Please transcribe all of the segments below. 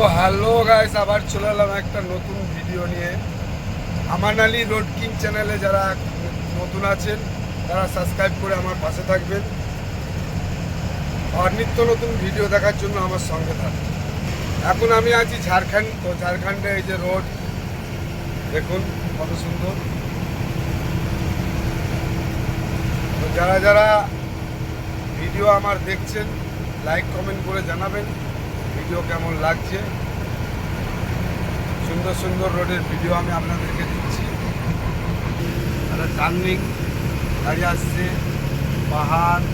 তো hello guys আবার চলে এলাম একটা নতুন ভিডিও নিয়ে। আমানালি রোড কিং চ্যানেলে যারা নতুন আছেন, তারা সাবস্ক্রাইব করে আমার পাশে থাকবেন। আর নিত্য নতুন ভিডিও দেখার জন্য আমার সঙ্গে থাকবেন। এখন আমি আছি ঝাড়খণ্ড, তো ঝাড়খণ্ডে এই যে রোড, দেখুন কত সুন্দর। তো যারা যারা ভিডিও আমার দেখছেন লাইক কমেন্ট করে জানাবেন। ভিডিও কেমন লাগছে? সুন্দর সুন্দর রোডের ভিডিও আমি আপনাদেরকে দিচ্ছি। একটা টার্নিং গাড়ি আসছে, পাহাড়।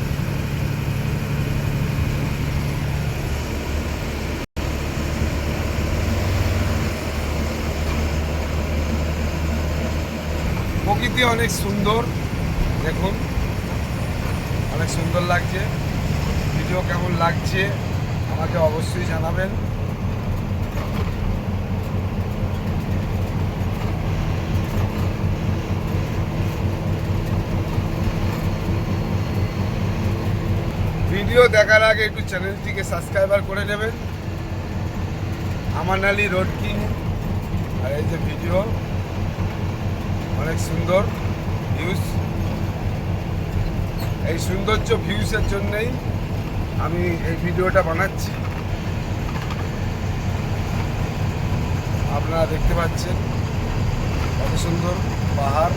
প্রকৃতি অনেক সুন্দর, দেখুন। অনেক সুন্দর লাগছে। ভিডিও কেমন লাগছে? আমাকে অবশ্যই জানাবেন। ভিডিও দেখার আগে একটু চ্যানেলটিকে সাবস্ক্রাইবার করে নেবেন। আমানালি রোড কিং, আর এই যে ভিডিও, অনেক সুন্দর ভিউজ এই সৌন্দর্য ভিউসের জন্যই আমি এই ভিডিওটা বানাচ্ছি। আপনারা দেখতে পাচ্ছেন কত সুন্দর পাহাড়।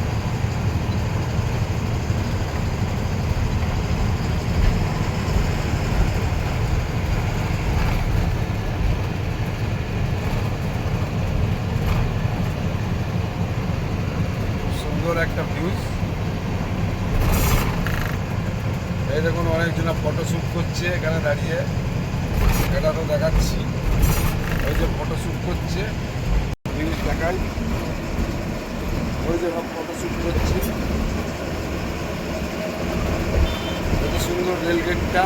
সুন্দর একটা ভিউজ এই দেখুন অনেকজন ফটো শ্যুট করছে এখানে দাঁড়িয়ে। এটা তো দেখাচ্ছি। ওই যে ফটো শ্যুট করছে জিনিস দেখাই। ওই যে ফটো শ্যুট করছে। কত সুন্দর রেল গেটটা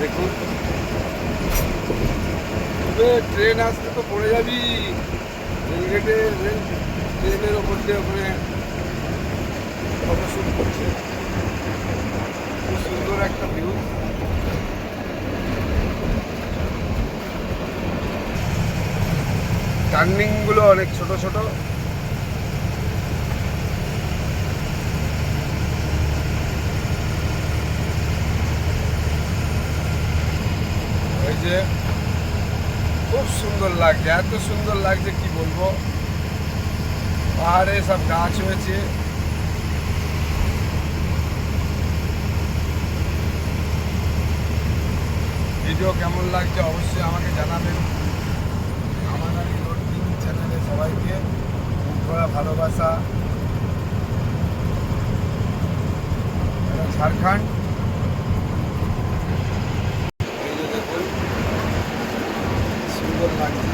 দেখুন। এ, ট্রেন আসতে তো পড়ে যাবি। রেল গেটে রেল ট্রেনের ওপর দিয়ে ওখানে ফটো শ্যুট করছে। খুব সুন্দর একটা ভিউ টার্নিংগুলো অনেক ছোট ছোট। যে, খুব সুন্দর লাগছে, এত সুন্দর লাগছে, কি বলব? পাহাড়ে সব গাছ হয়েছে। ভিডিও কেমন লাগছে অবশ্যই আমাকে জানাবেন। আমার আমি চ্যানেলে সবাইকে করা ভালোবাসা। ঝাড়খণ্ড এই যে দেখুন সুন্দর লাগছে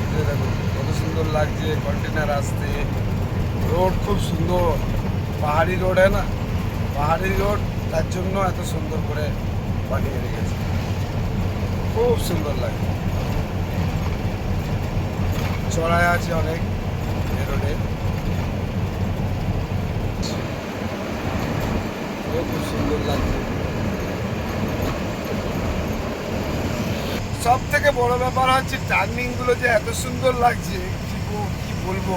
এই যে দেখুন কত সুন্দর লাগছে কন্টেনার আসতে রোড খুব সুন্দর। পাহাড়ি রোড হ্যাঁ না? পাহাড়ি রোড তার জন্য এত সুন্দর করে বানিয়ে রেখেছে। খুব সুন্দর লাগে চড়াই আছে অনেক রোডে খুব সুন্দর লাগছে। সব থেকে বড় ব্যাপার হচ্ছে টার্নিংগুলো যে এত সুন্দর লাগছে। বলব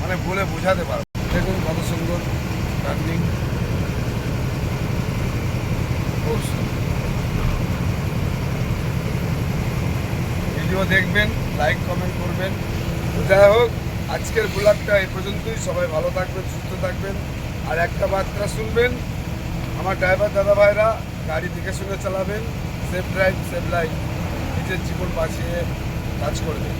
মানে বলে বোঝাতে পারব। দেখুন কত সুন্দর টার্নিং খুব ভিডিও দেখবেন লাইক কমেন্ট করবেন। যাই হোক, আজকের ব্লগটা এই পর্যন্তই। সবাই ভালো থাকবেন, সুস্থ থাকবেন। আর একটা বার্তা শুনবেন, আমার ড্রাইভার দাদা ভাইরা গাড়ি দেখে শুনে চালাবেন সেফ ড্রাইভ সেফ লাইফ নিজের জীবন বাঁচিয়ে কাজ করবেন।